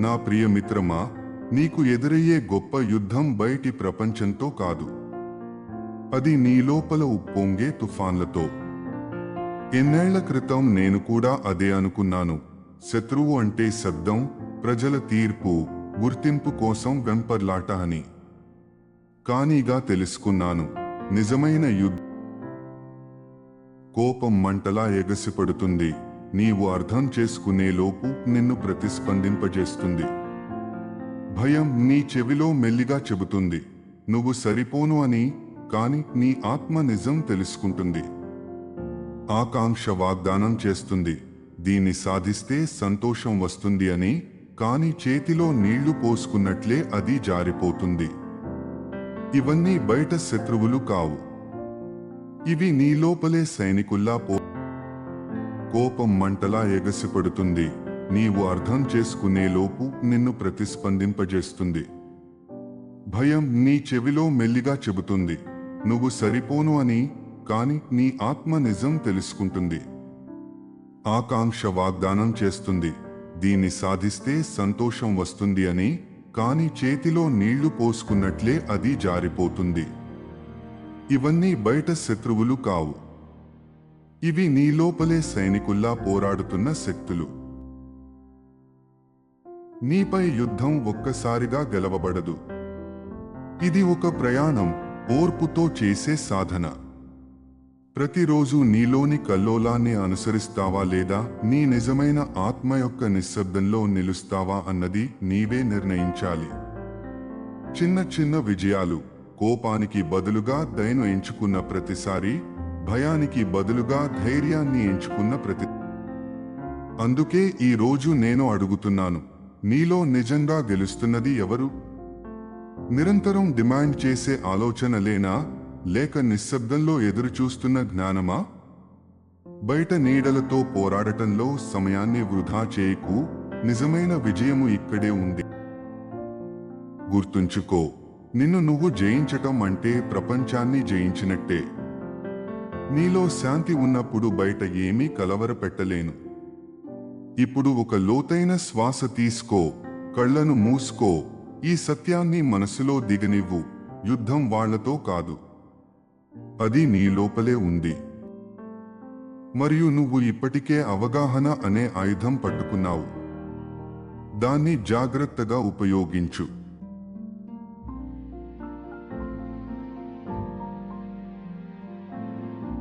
నా ప్రియమిత్రమా నీకు ఎదురయ్యే గొప్ప యుద్ధం బయటి ప్రపంచంతో కాదు. అది నీ లోపల ఉప్పొంగే తుఫాన్లతో. ఎన్నేళ్ళ క్రితం నేను కూడా అదే అనుకున్నాను. శత్రువు అంటే శబ్దం ప్రజల తీర్పు గుర్తింపు కోసం వెంపర్లాట అని. కానీగా తెలుసుకున్నాను నిజమైన యుద్ధ కోపం మంటలా ఎగసిపడుతుంది. నీవు అర్థం చేసుకునేలోపు నిన్ను ప్రతిస్పందింపజేస్తుంది. భయం నీ చెవిలో మెల్లిగా చెబుతుంది. నువ్వు సరిపోను అని కాని నీ ఆత్మ నిజం తెలుసుకుంటుంది. ఆకాంక్ష వాగ్దానం చేస్తుంది. దీన్ని సాధిస్తే సంతోషం వస్తుంది అని కాని చేతిలో నీళ్ళు పోసుకున్నట్లే అది జారిపోతుంది. ఇవన్నీ బయట శత్రువులు కావు. ఇవి నీ లోపలే సైనికుల్లా పో కోపం మంటలా ఎగసిపడుతుంది. నీవు అర్థం చేసుకునేలోపు నిన్ను ప్రతిస్పందింపజేస్తుంది. భయం నీ చెవిలో మెల్లిగా చెబుతుంది. నువ్వు సరిపోను అని కాని నీ ఆత్మ నిజం తెలుసుకుంటుంది. ఆకాంక్ష వాగ్దానం చేస్తుంది. దీన్ని సాధిస్తే సంతోషం వస్తుంది అని కాని చేతిలో నీళ్ళు పోసుకున్నట్లే అది జారిపోతుంది. ఇవన్నీ బయట శత్రువులు కావు. ఇవి నీ లోపలే సైనికుల్లా పోరాడుతున్న శక్తులు. నీపై యుద్ధం ఒక్కసారిగా గెలవబడదు. ఇది ఒక ప్రయాణం ఓర్పుతో చేసే సాధన. ప్రతిరోజు నీలోని కల్లోలాన్ని అనుసరిస్తావా లేదా? నీ నిజమైన ఆత్మ యొక్క నిశ్శబ్దంలో నిలుస్తావా అన్నది నీవే నిర్ణయించాలి. చిన్న చిన్న విజయాలు కోపానికి బదులుగా దయను ఎంచుకున్న ప్రతిసారి భయానికి బదులుగా ధైర్యాన్ని ఎంచుకున్న ప్రతి అందుకే ఈ రోజు నేను అడుగుతున్నాను నీలో నిజంగా గెలుస్తున్నది ఎవరు? నిరంతరం డిమాండ్ చేసే ఆలోచనలేనా లేక నిశ్శబ్దంలో ఎదురుచూస్తున్న జ్ఞానమా? బయట నీడలతో పోరాడటంలో సమయాన్ని వృధా చేయకు నిజమైన విజయము ఇక్కడే ఉంది. గుర్తుంచుకో నిన్ను నువ్వు జయించటం అంటే ప్రపంచాన్ని జయించినట్టే. నీలో శాంతి ఉన్నప్పుడు బయట ఏమీ కలవరపెట్టలేను. ఇప్పుడు ఒక లోతైన శ్వాస తీసుకో కళ్ళను మూసుకో ఈ సత్యాన్ని మనసులో దిగనివ్వు యుద్ధం వాళ్ళతో కాదు. అది నీ లోపలే ఉంది. మరియు నువ్వు ఇప్పటికే అవగాహన అనే ఆయుధం పట్టుకున్నావు. దాన్ని జాగ్రత్తగా ఉపయోగించు.